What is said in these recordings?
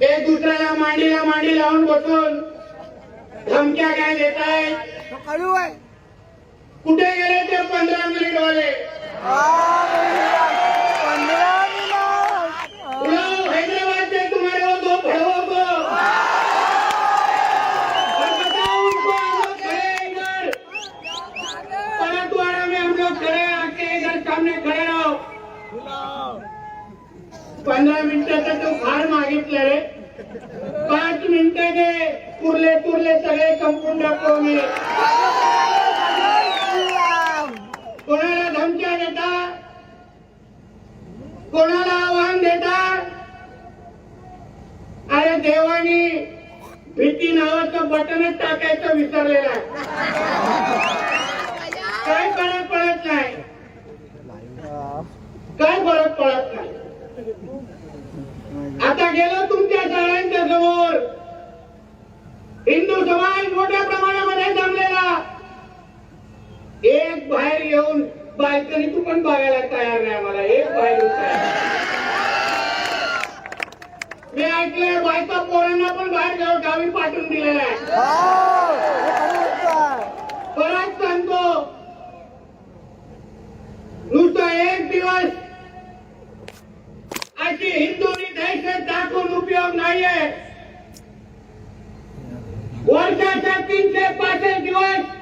एक दुसऱ्याला मांडीला मांडी लावून बसून धमक्या काय देत आहेत आहे. कुठे गेले ते पंधरा मिनिट वाले पंधरा मिनिटाचा तो फार मागितला रे. पाच मिनिटाने दे पुरले पुरले सगळे संपून टाकतो मी. कोणाला धमक्या देता? कोणाला आव्हान देता? अरे देवानी भीती नावाचं बटनच टाकायचं विसरलेलं आहे. काय फरक पडत नाही. काय फरक पडत नाही? आता गेलो तुमच्या शाळांच्या समोर. हिंदू समाज मोठ्या प्रमाणामध्ये जमलेला. एक बाहेर येऊन बायकनी तू पण बघायला तयार नाही मला एक बाहेर. मी ऐकलंय बायका पोरांना पण बाहेर गाव गावी पाठवून दिलेला आहे. परत सांगतो नुसतं एक दिवस अशी हिंदूंनी दहशत दाखवून उपयोग नाहीये. वर्षाच्या तीनशे पासष्ट दिवस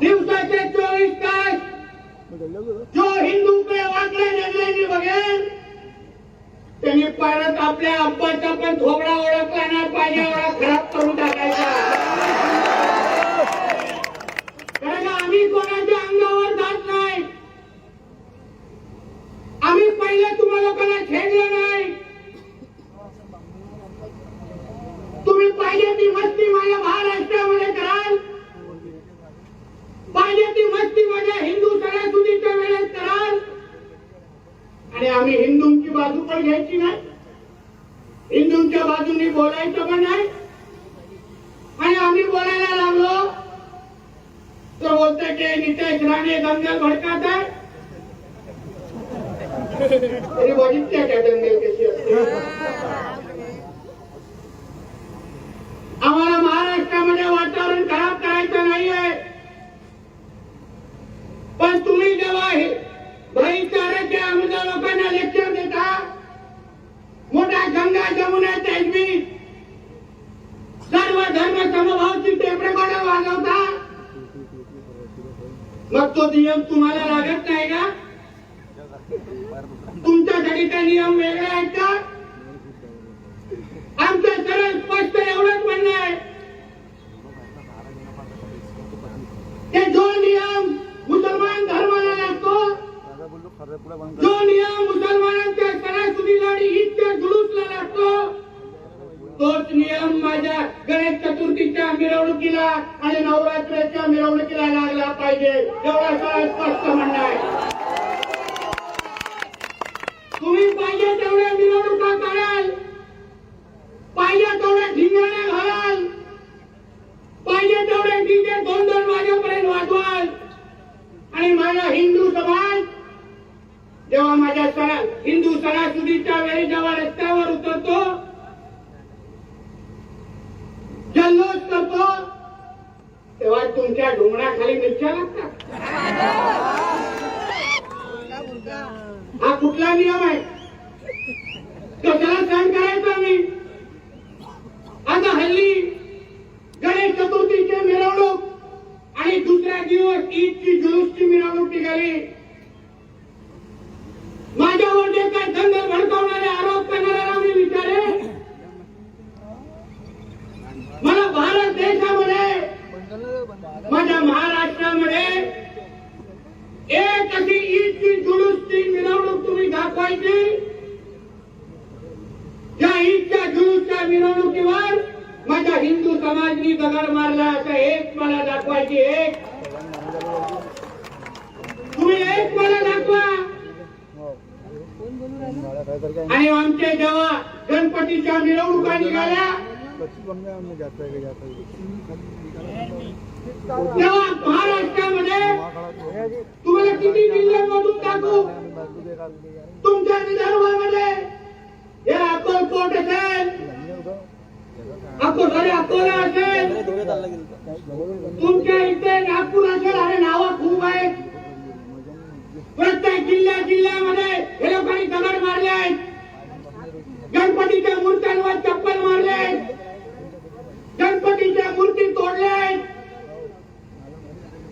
दिवसाचे चोवीस तास. जो हिंदूकडे वाकडे नजरेने बघेल त्यांनी परत आपल्या अब्बाचा पण थोबडा ओळखला नाही पाहिजे एवढा खराब करून टाकायचा कारण आम्ही कोणाच्या अंगावर जात नाही आम्ही पहिले तुम्हा लोकांना छेडलं नाही तुम्ही पाहिजे ती मस्ती माझ्या महाराष्ट्रामध्ये कराल पाहिजे ती मस्ती माझ्या हिंदू सणासुदीच्या वेळेत कराल आणि आम्ही हिंदूंची बाजू पण घ्यायची नाही हिंदूंच्या बाजूनी बोलायचं पण नाही आणि आम्ही बोलायला लागलो तर बोलतोय की नितेश राणे दंगल भडकात आहे तरी बघितल्या का दंगल कशी असते आम्हाला महाराष्ट्रामध्ये वातावरण खराब करायचं नाहीये. पण तुम्ही जेव्हा हे भाईचाराच्या आमच्या लोकांना लेक्चर देता मोठा गंगा जमुना तेजवी सर्व धर्म समभावची टेप रेकॉर्डर वाजवता मग तो नियम तुम्हाला लागत नाही का? तुमच्यासाठी ते नियम वेगळे आहेत का? आमचं सरळ स्पष्ट एवढंच म्हणणं आहे. ते जो नियम मुसलमान धर्माला लागतो जो नियम मुसलमानांच्या सणासुदीला आणि ईदच्या जुलूसला लागतो तोच नियम माझ्या गणेश चतुर्थीच्या मिरवणुकीला आणि नवरात्राच्या मिरवणुकीला लागला पाहिजे. एवढा सरळ स्पष्ट म्हणणं आहे. तुम्ही पाहिजे तेवढ्या निवडणुका कराल. पाहिजे तेवढ्या धिंगाणा घालाल. पाहिजे तेवढे डीजे दोन दोन वाजेपर्यंत वाजवाल. आणि माझा हिंदू समाज जेव्हा माझ्या सणा हिंदू सणासुदीच्या वेळी जेव्हा रस्त्यावर उतरतो जल्लोष करतो तेव्हा तुमच्या डोंगराखाली मिरच्या लागतात. हा कुठला नियम आहे? तो त्याला सहन करायचा मी आता हल्ली गणेश चतुर्थीची मिरवणूक आणि दुसऱ्या दिवस ईदची जुलूसची मिरवणूक निघाली. माझ्यावर जे काय दंगल भडकावणारे आरोप करणाऱ्याला मी विचारे. मला भारत देशामध्ये माझ्या महाराष्ट्रामध्ये एक अशी ईदची जुलूसची मिरवणूक तुम्ही दाखवायची ज्या ईदच्या जुलूसच्या मिरवणुकीवर माझ्या हिंदू समाजनी दगड मारला असं एक मला दाखवायची एक. तुम्ही एक मला दाखवा. आणि आमचे जेव्हा गणपतीच्या मिरवणुका निघाल्या तेव्हा महाराष्ट्रामध्ये तुम्हाला किती जिल्हे मधून टाकू? तुमच्या विदर्भामध्ये. या अक्कलकोट असेल अक्कोल अकोला असेल तुमच्या इथे नागपूर असेल अरे नावं खूप आहेत. प्रत्येक जिल्ह्या जिल्ह्यामध्ये हे लोकांनी दगड मारले आहेत. गणपतीच्या मूर्त्यांवर चप्पल मारले गणपतीच्या मूर्ती तोडल्या आहेत.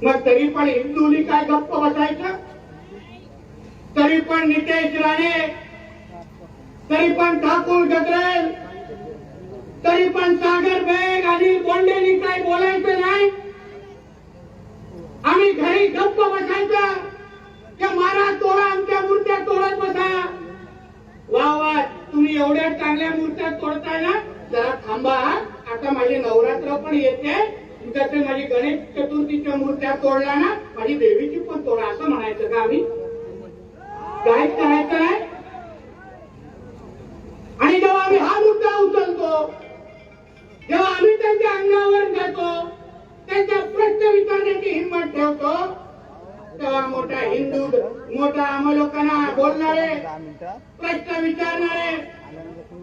मग तरी पण हिंदूनी काय गप्प बसायचं? तरी पण नितेश राणे तरी पण ठाकूर गजरेल तरी पण सागर बेग आणि बोंडेनी काही बोलायचं नाही? आम्ही घरी गप्प बसायचं. की मारा तोडा आमच्या मूर्त्या तोडत बसा. वा वा तुम्ही एवढ्या चांगल्या मूर्त्या तोडताय ना? जरा थांबा आता माझे नवरात्र पण येते. तुमच्या माझी गणेश चतुर्थीच्या मूर्त्या तोडल्या ना माझी देवीची पण तोडा असं म्हणायचं का आम्ही? काय करायचं नाही? त्यांच्या अंगावर जातो. त्यांचा प्रश्न विचारण्याची हिंमत ठेवतो. तेव्हा मोठा हिंदू मोठा आम्हा लोकांना बोलणारे प्रश्न विचारणारे.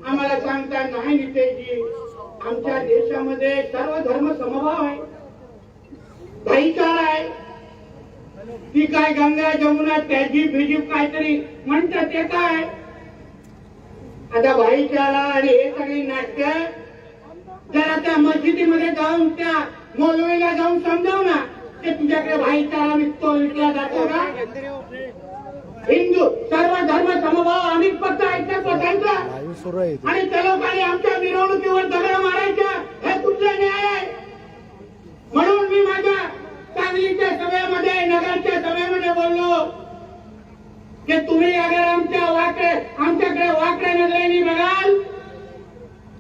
आम्हाला सांगता नाही नितेशजी आमच्या देशामध्ये सर्व धर्म समभाव आहे. भाईचार आहे. ती काय गंगा जमुना तहजीब बिजीब काहीतरी म्हणतात ते काय? आता भाईचारा आणि हे सगळी नाट्य जरा त्या मस्जिदीमध्ये जाऊन त्या मौलवीला जाऊन समजाव ना ते तुझ्याकडे भाईचारा विकतो विकला जातो का? हिंदू सर्व धर्म समभाव आम्ही फक्त ऐकत बसायचं सुरू आहे आणि त्या लोकांनी आमच्या मिरवणुकीवर दगड मारायच्या हे कुठलं न्याय आहे? म्हणून मी माझ्या सांगलीच्या सभेमध्ये नगरच्या सभेमध्ये बोललो की तुम्ही अगर आमच्या वाकडे आमच्याकडे वाकड्या नजरेने बघाल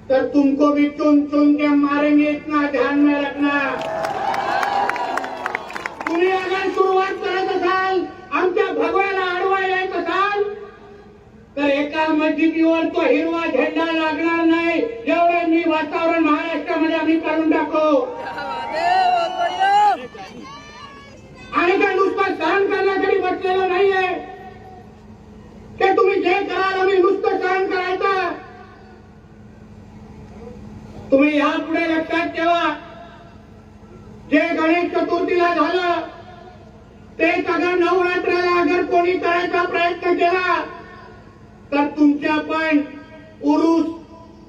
तर तुमको भी चुन चुन के मारेंगे इतना ध्यान में रखना तुम्ही अगर सुरुवात करत असाल आमच्या भगवाला आडवा येत असाल तर एका मस्जिदीवर तो हिरवा झेंडा लागणार नाही एवढं मी वातावरण महाराष्ट्रामध्ये आम्ही करून टाकू आणि काय नुसतं सहन करण्यासाठी बसलेलं नाहीये ते तुम्ही जे कराल आम्ही नुसतं सहन करायचं तुम्ही यापुढे लक्षात ठेवा. जे गणेश चतुर्थीला झालं ते सगळं नवरात्राला अगर कोणी करायचा प्रयत्न केला तर तुमच्या पण उरूस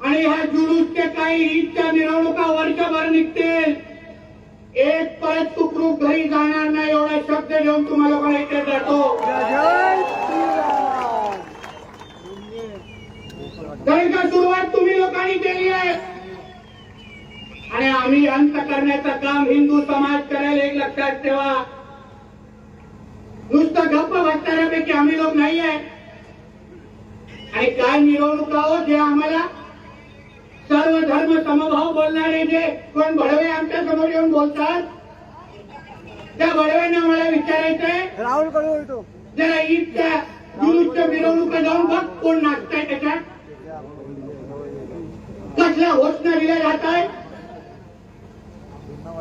आणि ह्या जुलूसचे काही ईदच्या मिरवणुका वर्षभर निघतील. एक परत सुखरूप घरी जाणार नाही एवढा शब्द घेऊन तुम्हाला लोकांना इथे जातो. कारण का सुरुवात तुम्ही लोकांनी केली आहे. आणि आम्ही अंत करण्याचं काम हिंदू समाज करेल एक लक्षात ठेवा. नुसतं गप्प बसणाऱ्यापैकी आम्ही लोक नाही आहे आणि काय मिरवणुका हो जे आम्हाला सर्व धर्म समभाव बोलणारे जे कोण भडवे आमच्यासमोर येऊन बोलतात त्या भडव्यांना मला विचारायचंय. राहुलकडे जरा ईदच्या जुलूसच्या मिरवणुका जाऊन बघ कोण नाचताय त्याच्यात. कसल्या घोषणा दिल्या जात आहे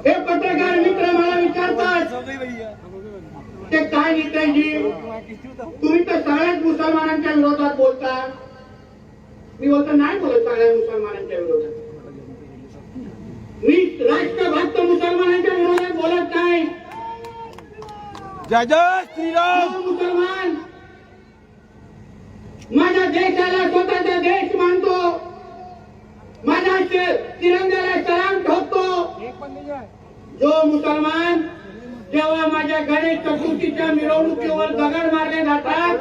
हे पत्रकार मित्र मला विचारतात. ते काय नेत्यांजी तुम्ही तर सगळ्याच मुसलमानांच्या विरोधात बोलता. मी बोलतो नाही बोलत सगळ्या मुसलमानांच्या विरोधात. मी राष्ट्रभक्त मुसलमानांच्या विरोधात बोलत नाही. जय जय श्रीराम. जो मुसलमान. माझ्या देशाला स्वतःचा देश मानतो. माझ्या तिरंग्याला जो मुसलमान जेव्हा माझ्या गणेश चतुर्थीच्या मिरवणुकीवर दगड मारले जातात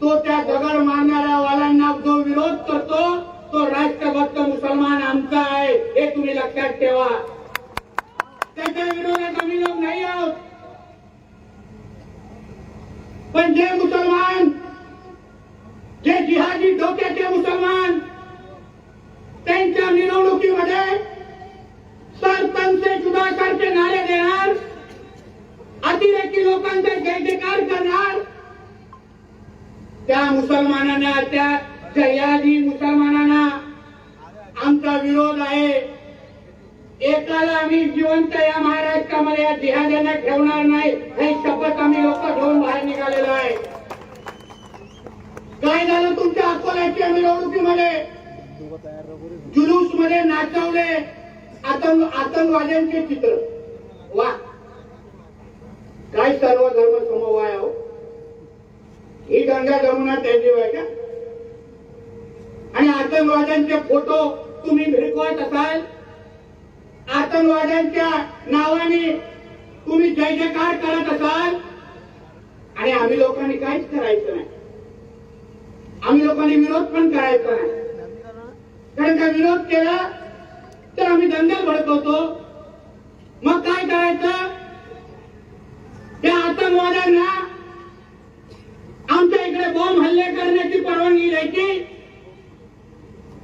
तो त्या दगड मारणाऱ्या वालांना जो विरोध करतो तो राष्ट्रभक्त मुसलमान आमचा आहे हे तुम्ही लक्षात ठेवा. त्याच्या विरोधात आम्ही लोक नाही आहोत. पण जे मुसलमान जे जिहादी डोक्याचे मुसलमान त्यांच्या मिरवणुकीमध्ये तर तन से जुदा करके नारे देणार अतिरेकी लोकांचा जय जयकार करणार. त्या मुसलमानांना त्या जयादी मुसलमानांना आमचा विरोध आहे. एकाला आम्ही जिवंत या महाराष्ट्रामध्ये या जिहाद्यांना ठेवणार नाही हे शपथ आम्ही लोक घेऊन बाहेर निघालेलो आहे. काय झालं तुमच्या अकोल्याच्या मिरवणुकीमध्ये जुलूसमध्ये नाचवले. आतंक आतंकवाद्यांचे चित्र. वा. काय सर्व धर्म समवाय हो? ही गंगा जमुना त्यांची आहे का? आणि आतंकवाद्यांचे फोटो तुम्ही भिरकवत असाल? आतंकवाद्यांच्या नावाने तुम्ही जय जयकार करत असाल? आणि आम्ही लोकांनी काहीच करायचं नाही. आम्ही लोकांनी विरोध पण करायचा नाही. कारण का विरोध केला? तर आम्ही दंगल भडकवतो मग काय करायचं? त्या आतंकवाद्यांना आमच्या इकडे बॉम्ब हल्ले करण्याची परवानगी द्यायची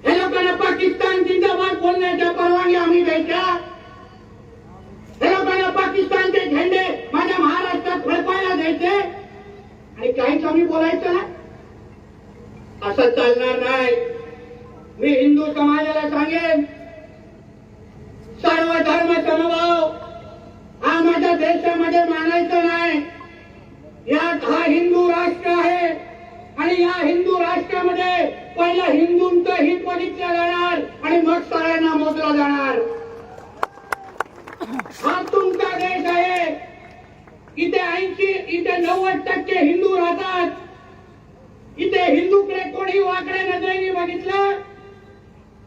हे लोकांना पाकिस्तान जिंदाबाद बोलण्याच्या परवानगी आम्ही द्यायच्या. हे लोकांना पाकिस्तानचे झेंडे माझ्या महाराष्ट्रात फडकायला द्यायचे. आणि काहीच आम्ही बोलायचं ना असं चालणार नाही. मी हिंदू समाजाला सांगेल समभाव हा माझ्या देशामध्ये मानायचा नाही. यात हा हिंदू राष्ट्र आहे आणि या हिंदू राष्ट्रामध्ये पहिला हिंदूंचं हित बघितलं जाणार आणि मग सगळ्यांना मोजला जाणार. हा तुमचा देश आहे. इथे ऐंशी इथे नव्वद टक्के हिंदू राहतात. इथे हिंदूकडे कोणी वाकडे नजरेने बघितलं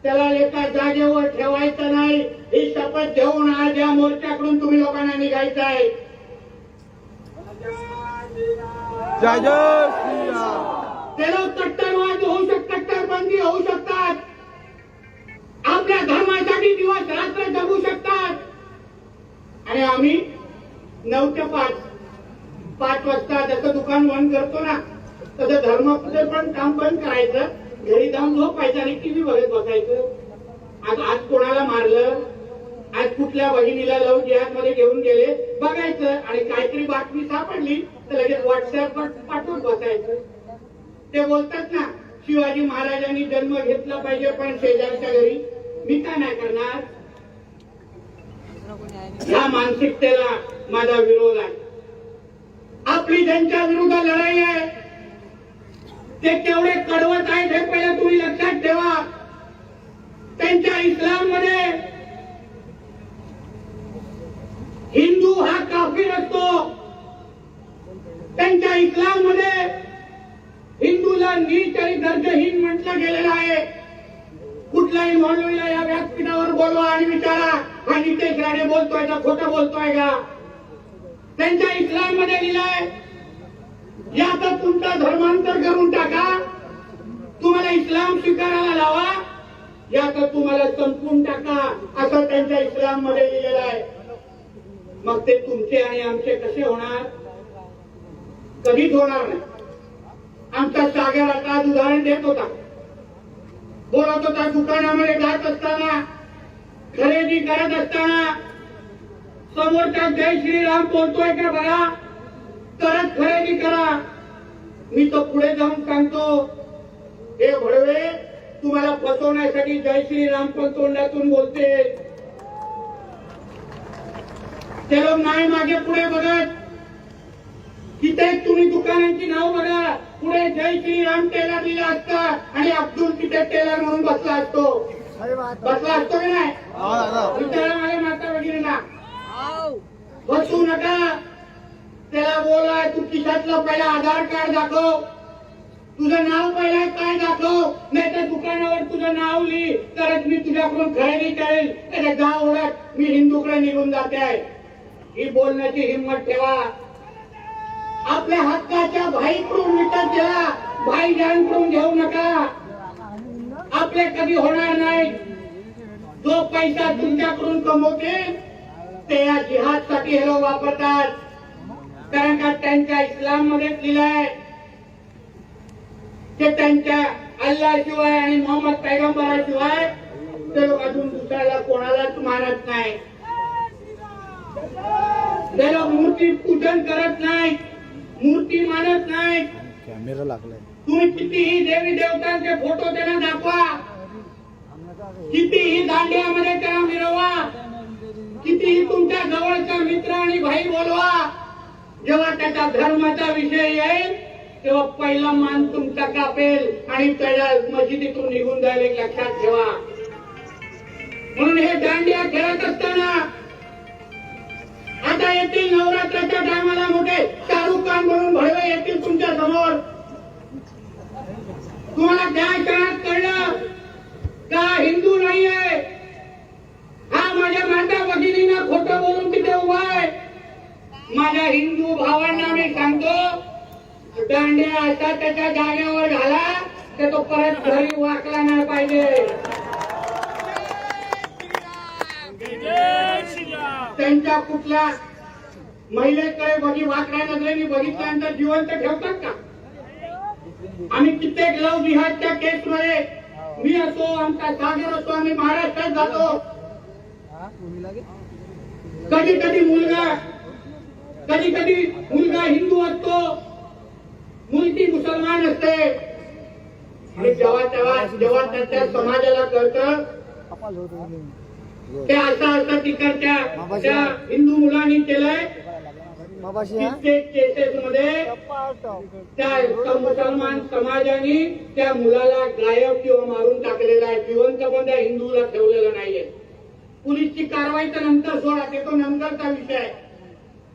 त्याला एका जागेवर ठेवायचं नाही. ही शपथ घेऊन आज या मोर्चाकडून तुम्ही लोकांना निघायचं आहे जय जय श्रीराम ते लोक कट्टरवाद होऊ शकतात कट्टरबंदी होऊ शकतात. आपल्या धर्मासाठी दिवस रात्र जगू शकतात. आणि आम्ही नऊ ते पाच पाच वाजता जसं दुकान बंद करतो ना तसं धर्माचं पण काम बंद करायचं. घरी जाऊन झोपायचं आणि टीव्ही बघत बसायचं. आज आज कोणाला मारलं? आज कुठल्या बहिणीला लव जिहादमध्ये घेऊन गेले? बघायचं आणि काहीतरी बातमी सापडली तर लगेच व्हॉट्सअपवर पाठवून बसायचं. ते बोलतात ना शिवाजी महाराजांनी जन्म घेतला पाहिजे पण शेजारच्या घरी मी काय नाही करणार? या मानसिकतेला माझा विरोध आहे. आपली त्यांच्या विरुद्ध लढाई आहे. ते केवढे कडवत आहेत हे पहिलं तुम्ही लक्षात ठेवा. त्यांच्या इस्लाममध्ये हिंदू हा काफीर असतो. त्यांच्या इस्लाममध्ये हिंदूला नीच आणि दर्जहीन म्हटलं गेलेलं आहे. कुठलाही मौलवीला या व्यासपीठावर बोलवा आणि विचारा. हा नितेश राणे बोलतोय का खोटं बोलतोय का? त्यांच्या इस्लाममध्ये लिहिलंय याचा तुमचा धर्मांतर करून टाका. तुम्हाला इस्लाम स्वीकारायला लावा. याचा तुम्हाला संपवून टाका. असं त्यांच्या इस्लाममध्ये लिहिलेलं आहे. मग ते तुमचे आणि आमचे कसे होणार? कधीच होणार नाही. आमचा सागर आता आज उदाहरण देत होता. बोलत होता दुकानामध्ये जात असताना खरेदी करत असताना समोरचा जय श्रीराम बोलतोय का बघा तरच खरेदी करा. मी तर पुढे जाऊन सांगतो हे भडवे तुम्हाला फसवण्यासाठी जय श्रीराम पण तोंडातून बोलते. ते लोक नाही मागे पुढे बघत तिथे तुम्ही दुकानांची नाव बघा. पुढे जय श्रीराम टेलर लिहिलं असतं आणि अब्दुल तिथे टेलर म्हणून बसला असतो. बसला असतो की नाही? हा विचारा माझ्या माता भगिनीला बसू नका. त्याला बोला तू खिशातलं पहिला आधार कार्ड दाखव. तुझं नाव पहिला काय दाखव? नाही तर दुकानावर तुझं नाव लिही तरच मी तुझ्याकडून खरेदी करेल. त्याच्या गाव ओळख मी हिंदूकडे निघून जाते. आहे ही बोलण्याची हिंमत ठेवा. आपल्या हक्काच्या भाईकडून विकत घ्या भाई कडून घेऊ नका. आपले कधी होणार नाही. जो पैसा तुमच्याकडून कमवते ते या जिहादसाठी हे वापरतात. कारण का त्यांच्या इस्लाममध्ये लिहिलंय ते त्यांच्या अल्लाशिवाय आणि मोहम्मद पैगंबराशिवाय ते लोक अजून दुसऱ्याला कोणालाच मारत नाही. ते लोक मूर्ती पूजन करत नाहीत मूर्ती मानत नाहीत कॅमेरा लागलाय. तुम्ही कितीही देवी देवतांचे फोटो त्यांना दाखवा. कितीही दांडियामध्ये त्यांना मिरवा. कितीही तुमच्या जवळचा मित्र आणि भाई बोलवा. जेव्हा त्याच्या धर्माचा विषय येईल तेव्हा पहिला मान तुमचा कापेल आणि त्याला मशिदीतून निघून जाईल लक्षात ठेवा. म्हणून हे दांडिया खेळत असताना आता येतील नवरात्राच्या टायमाला मोठे शाहरुख खान म्हणून भळवे येतील तुमच्यासमोर. तुम्हाला त्या क्षणात कळलं का हिंदू नाहीये? हा माझ्या माता भगिनीना खोटं बोलून तिथे उभा आहे. माझ्या हिंदू भावांना मी सांगतो दांड्या आता त्याच्या जागेवर झाला तर तो परत घरी वाकला नाही पाहिजे. त्यांच्या कुठल्या महिलेकडे बघी वाकड्या नजरेने बघितल्यानंतर जिवंत ठेवतात का? आम्ही कित्येक लव बिहारच्या केस मध्ये मी असो आमचा सागर असतो आम्ही महाराष्ट्रात जातो. कधी कधी मुलगा कधी कधी मुलगा हिंदू असतो मुलगी मुसलमान असते. आणि जेव्हा तेव्हा जेव्हा त्याच्या समाजाला कळतं ते असं असं तिकडच्या त्या हिंदू मुलांनी केलंय. केसेस मध्ये त्या मुसलमान समाजाने त्या मुलाला गायब किंवा मारून टाकलेला आहे. जिवंत पण त्या हिंदूला ठेवलेलं नाहीये. पोलीसची कारवाई तर नंतर सोडा ते तो नंतरचा विषय आहे.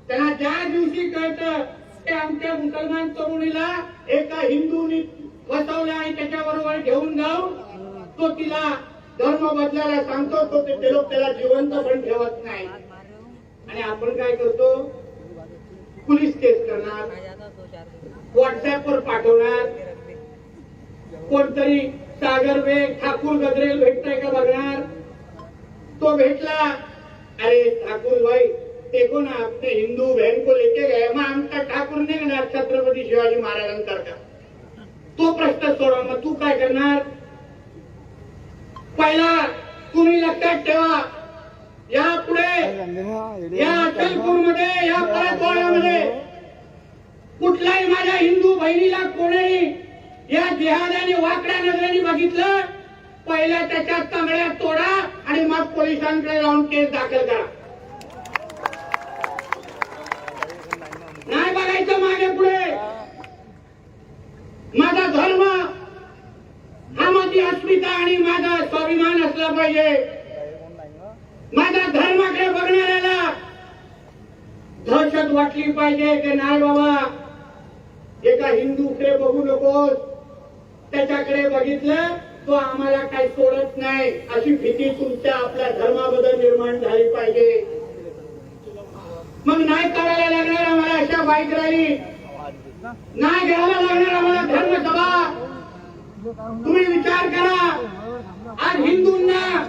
त्यांना ज्या दिवशी कळतं ते आमच्या मुसलमान तरुणीला एका हिंदूनी फसवलं आणि त्याच्याबरोबर घेऊन जाऊन तो तिला धर्म बदलायला सांगतो तो ते लोक त्याला जिवंत पण ठेवत नाही. आणि आपण काय करतो? पोलीस केस करणार व्हॉट्सअपवर पाठवणार कोणतरी सागर बेग ठाकूर गजरेल भेटतोय का बघणार? तो भेटला अरे ठाकूर भाई देखो ना अपने हिंदू बहन को लेके गए मग आमचा ठाकूर निघणार छत्रपती शिवाजी महाराजांसारखा तो प्रश्न सोडवा मग तू काय करणार? पहिला तुम्ही लक्षात ठेवा या पुढे या अचलपूरमध्ये या परतवाड्यामध्ये कुठलाही माझ्या हिंदू बहिणीला कोणीही या जिहादाने वाकड्या नजरेने बघितलं पहिल्या त्याच्या तंगड्या तोडा आणि मग पोलिसांकडे जाऊन केस दाखल करा. नाही बघायचं मागे पुढे. माझा धर्म हा माझी अस्मिता आणि माझा स्वाभिमान असला पाहिजे. माझ्या धर्माकडे बघणाऱ्याला दहशत वाटली पाहिजे की नाही बाबा? एका हिंदूकडे बघू नकोस. त्याच्याकडे बघितलं तो आम्हाला काही सोडत नाही. अशी भीती तुमच्या आपल्या धर्माबद्दल निर्माण झाली पाहिजे. मग नाही करायला लागणार आम्हाला अशा बाईक रॅली नाही घ्यायला लागणार आम्हाला धर्मसभा. तुम्ही विचार करा. आज हिंदूंना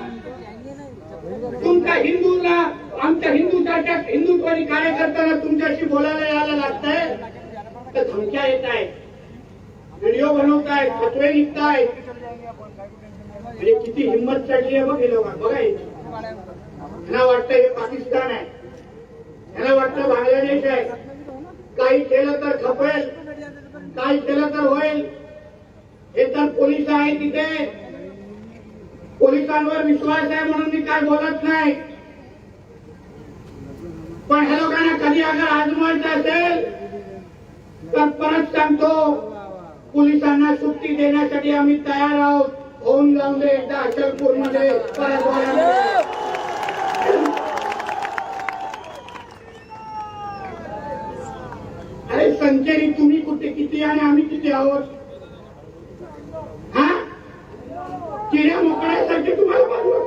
तुमच्या हिंदूंना आमच्या हिंदूच्या हिंदुत्वादी कार्यकर्त्यांना तुमच्याशी बोलायला यायला लागतंय. तर धमक्या येत आहेत. व्हिडिओ बनवतायत फतवे निघतायत. म्हणजे किती हिंमत चढली आहे बघ हे लोक. बघा हे. वाटतं हे पाकिस्तान आहे. यांना वाटतं बांगलादेश आहे. काही केलं तर खपेल काही केलं तर होईल. हे तर पोलीस आहे तिथे. पोलिसांवर विश्वास आहे म्हणून मी काय बोलत नाही. पण ह्या लोकांना कधी अगर आजमायचं असेल तर परत सांगतो पोलिसांना सुट्टी देण्यासाठी आम्ही तयार आहोत. होऊन जाऊन दे एकदा अचलपूरमध्ये. परत वाड्यामध्ये. अरे संचरी तुम्ही कुठे किती आणि आम्ही किती आहोत? हा? किड्या मोकळ्यासारखे तुम्हाला बाजूला